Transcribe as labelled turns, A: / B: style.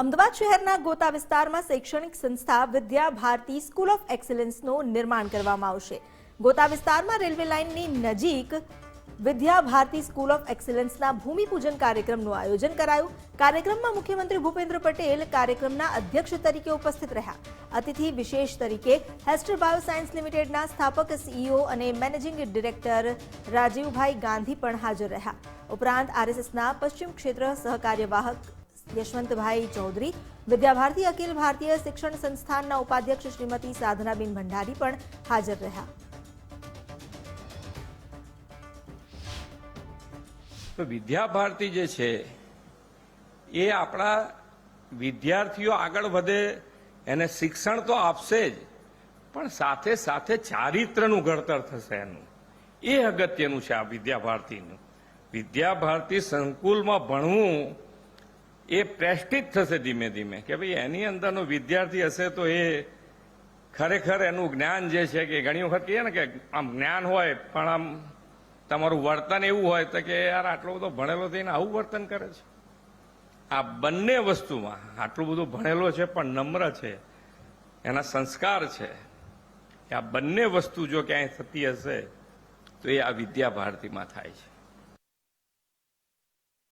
A: અમદાવાદ શહેરના ગોતા વિસ્તારમાં શૈક્ષણિક સંસ્થા વિદ્યા ભારતી સ્કૂલ ઓફ એક્સલન્સનું નિર્માણ કરવામાં આવશે. ગોતા વિસ્તારમાં રેલવે લાઇનની નજીક વિદ્યા ભારતી સ્કૂલ ઓફ એક્સલન્સના ભૂમિપૂજન કાર્યક્રમનું આયોજન કરાયું. કાર્યક્રમમાં મુખ્યમંત્રી ભૂપેન્દ્ર પટેલ કાર્યક્રમના અધ્યક્ષ તરીકે ઉપસ્થિત રહ્યા. અતિથિ વિશેષ તરીકે હેસ્ટર બાયોસાયન્સ લિમિટેડના સ્થાપક, સીઈઓ અને મેનેજિંગ ડિરેક્ટર રાજીવભાઈ ગાંધી પણ હાજર રહ્યા. ઉપરાંત આરએસએસના પશ્ચિમ ક્ષેત્ર સહકાર્યવાહક યશવંતભાઈ ચૌધરી વિદ્યાભારતી અખિલ ભારતીય શિક્ષણ સંસ્થાનના ઉપાધ્યક્ષ શ્રીમતી સાધનાબેન ભંડારી પણ હાજર રહ્યા.
B: તો વિદ્યા ભારતી જે છે, એ આપણા વિદ્યાર્થીઓ આગળ વધે, એને શિક્ષણ તો આપશે જ, પણ સાથે સાથે ચારિત્રનું ઘડતર થશે એનું. એ અગત્યનું છે આ વિદ્યા ભારતીનું. વિદ્યા ભારતી સંકુલમાં ભણવું એ પ્રેસ્ટિજ થશે ધીમે ધીમે. કે ભાઈ, એની અંદરનો વિદ્યાર્થી હશે તો એ ખરેખર એનું જ્ઞાન જે છે કે ઘણી વખત કહીએ ને કે આમ જ્ઞાન હોય, પણ આમ તમારું વર્તન એવું હોય તો કે યાર, આટલો બધો ભણેલો થઈને આવું વર્તન કરે છે? આ બંને વસ્તુમાં આટલું બધું ભણેલો છે, પણ નમ્ર છે, એના સંસ્કાર છે આ બંને વસ્તુ જો ક્યાંય થતી હશે, તો એ આ વિદ્યા ભારતીમાં થાય છે.